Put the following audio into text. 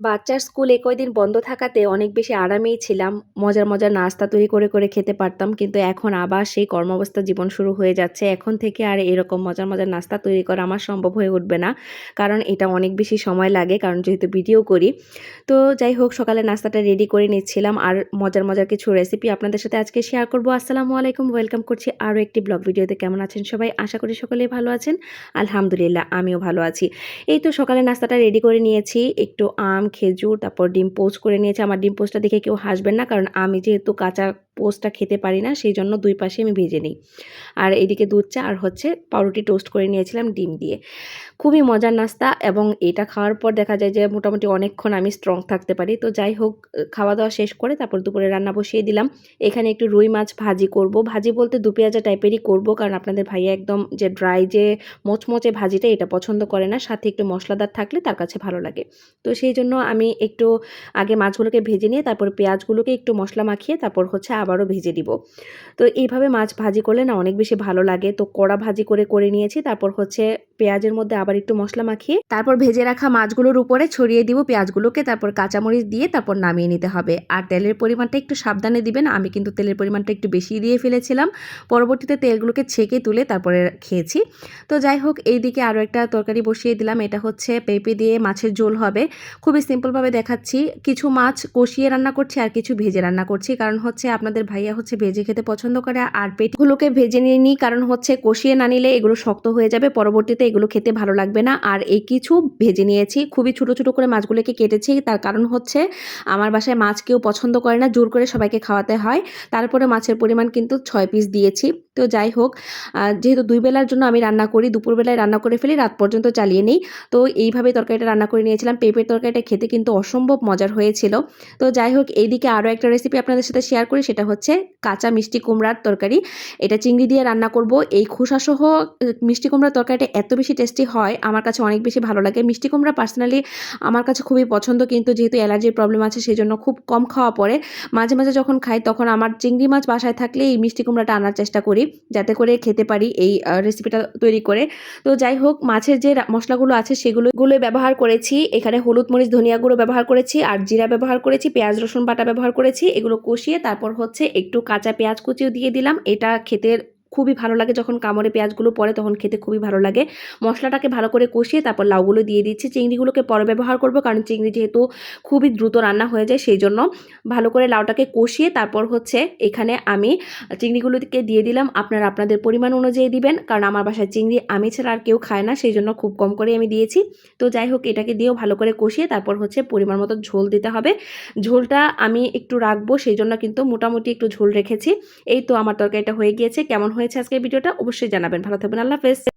বাচ্চার স্কুল এই কয়দিন বন্ধ থাকাতে অনেক বেশি আরামেই ছিলাম। মজার, মজার নাস্তা তৈরি করে, করে খেতে পারতাম। কিন্তু এখন আবার সেই কর্মব্যস্ত জীবন শুরু হয়ে যাচ্ছে। এখন থেকে আর এরকম মজার, মজার নাস্তা তৈরি করা আমার সম্ভব হয়ে উঠবে না। কারণ এটা অনেক বেশি সময় লাগে। কারণ যেহেতু ভিডিও করি। তো যাই হোক সকালে নাস্তাটা রেডি করে নিচ্ছিলাম। আর মজার, মজার কিছু রেসিপি আপনাদের সাথে আজকে শেয়ার করব। আসসালামু আলাইকুম। ওয়েলকাম করছি আরও একটি ব্লগ ভিডিওতে। কেমন আছেন সবাই? আশা করি সকলেই ভালো আছেন। আলহামদুলিল্লাহ আমিও ভালো আছি। এই তো সকালে নাস্তাটা রেডি করে নিয়েছি। একটু আম, খেজুর, তারপর ডিম পোস্ট করে নিয়েছে আমার ডিম পোস্টটা দেখে কেউ হাসবেন না। কারণ আমি যেহেতু কাঁচা পোস্টটা খেতে পারি না সেই জন্য দুই পাশে আমি ভেজে নিই। আর এদিকে দুধ চা আর হচ্ছে পাউরুটি টোস্ট করে নিয়েছিলাম ডিম দিয়ে। খুবই মজার নাস্তা এবং এটা খাওয়ার পর দেখা যায় যে মোটামুটি অনেকক্ষণ আমি স্ট্রং থাকতে পারি। তো যাই হোক, খাওয়া দাওয়া শেষ করে তারপর দুপুরে রান্না বসিয়ে দিলাম। এখানে একটু রুই মাছ ভাজি করব। ভাজি বলতে দু পেঁয়াজা টাইপেরই করব কারণ আপনাদের ভাইয়া একদম যে ড্রাই যে মোচমোচে ভাজিটা এটা পছন্দ করে না। সাথে একটু মশলাদার থাকলে তার কাছে ভালো লাগে। তো সেই জন্য আমি একটু আগে মাছগুলোকে ভেজে নিয়ে তারপর পেঁয়াজগুলোকে একটু মশলা মাখিয়ে তারপর হচ্ছে আবারও ভেজে দিব। তো এইভাবে মাছ ভাজি করলে না অনেক বেশি ভালো লাগে। তো কড়া ভাজি করে, করে নিয়েছি। তারপর হচ্ছে পেঁয়াজের মধ্যে আবার একটু মশলা মাখিয়ে তারপর ভেজে রাখা মাছগুলোর উপরে ছড়িয়ে দিব পেঁয়াজগুলোকে তারপর কাঁচামরিচ দিয়ে তারপর নামিয়ে নিতে হবে। আর তেলের পরিমাণটা একটু সাবধানে দিবেন। আমি কিন্তু তেলের পরিমাণটা একটু বেশি দিয়ে ফেলেছিলাম। পরবর্তীতে তেলগুলোকে ছেঁকে তুলে তারপরে খেয়েছি। তো যাই হোক এইদিকে আরও একটা তরকারি বসিয়ে দিলাম। এটা হচ্ছে পেঁপে দিয়ে মাছের ঝোল হবে। খুবই সিম্পলভাবে দেখাচ্ছি। কিছু মাছ কষিয়ে রান্না করছি আর কিছু ভেজে রান্না করছি। কারণ হচ্ছে আপনাদের ভাইয়া হচ্ছে ভেজে খেতে পছন্দ করে আর পেটগুলোকে ভেজে নিয়ে নিই কারণ হচ্ছে কষিয়ে না নিলে এগুলো শক্ত হয়ে যাবে। পরবর্তীতে এগুলো খেতে ভালো লাগবে না। আর এই কিছু ভেজে নিয়েছি। খুবই ছোট, ছোট করে মাছগুলোকে কেটেছি। তার কারণ হচ্ছে আমার বাসায় মাছ কেউ পছন্দ করে না। জোর করে সবাইকে খাওয়াতে হয়। তারপরে মাছের পরিমাণ কিন্তু ছয় পিস দিয়েছি। তো যাই হোক যেহেতু দুই বেলার জন্য আমি রান্না করি দুপুরবেলায় রান্না করে ফেলি রাত পর্যন্ত চালিয়ে নিই তো এইভাবে তরকারিটা রান্না করে নিয়েছিলাম পেঁপের তরকারিটা খেতে কিন্তু অসম্ভব মজার হয়েছিল তো যাই হোক এইদিকে আরও একটা রেসিপি আপনাদের সাথে শেয়ার করি সেটা হচ্ছে কাঁচা মিষ্টি কুমড়ার তরকারি। এটা চিংড়ি দিয়ে রান্না করব। এই খোসাসহ মিষ্টি কুমড়ার তরকারিটা এত বেশি টেস্টি হয়, আমার কাছে অনেক বেশি ভালো লাগে। মিষ্টি কুমড়া পার্সোনালি আমার কাছে খুবই পছন্দ, কিন্তু যেহেতু অ্যালার্জির প্রবলেম আছে সেই জন্য খুব কম খাওয়া পড়ে। মাঝে মাঝে যখন খাই, তখন আমার চিংড়ি মাছ বাসায় থাকলে এই মিষ্টি কুমড়াটা আনার চেষ্টা করি, যাতে করে খেতে পারি এই রেসিপিটা তৈরি করে। তো যাই হোক, মাছের যে মশলাগুলো আছে সেগুলো গুলো ব্যবহার করেছি। এখানে হলুদ, মরিচ, ধনিয়া গুঁড়ো ব্যবহার করেছি, আর জিরা ব্যবহার করেছি, পেঁয়াজ, রসুন বাটা ব্যবহার করেছি, এগুলো কষিয়ে তারপর হচ্ছে একটু কাঁচা পেঁয়াজ কুচিও দিয়ে দিলাম। এটা খেতে খুবই ভালো লাগে যখন কামড়ে পেঁয়াজগুলো পড়ে তখন খেতে খুবই ভালো লাগে। মশলাটাকে ভালো করে কষিয়ে তারপর লাউগুলো দিয়ে দিচ্ছি। চিংড়িগুলোকে পরে ব্যবহার করব কারণ চিংড়ি যেহেতু খুবই দ্রুত রান্না হয়ে যায় সেই জন্য ভালো করে লাউটাকে কষিয়ে তারপর হচ্ছে এখানে আমি চিংড়িগুলোকে দিয়ে দিলাম। আপনারা আপনাদের পরিমাণ অনুযায়ী দিবেন কারণ আমার বাসায় চিংড়ি আমি ছাড়া আর কেউ খায় না সেই জন্য খুব কম করে আমি দিয়েছি। তো যাই হোক এটাকে দিয়েও ভালো করে কষিয়ে তারপর হচ্ছে পরিমাণ মতো ঝোল দিতে হবে। ঝোলটা আমি একটু রাখব সেই জন্য কিন্তু মোটামুটি একটু ঝোল রেখেছি। এই তো আমার তরকারিটা হয়ে গিয়েছে। কেমন হয়েছে আজকের ভিডিওটা অবশ্যই জানাবেন। ভালো থাকবেন আল্লাহ হাফেজ।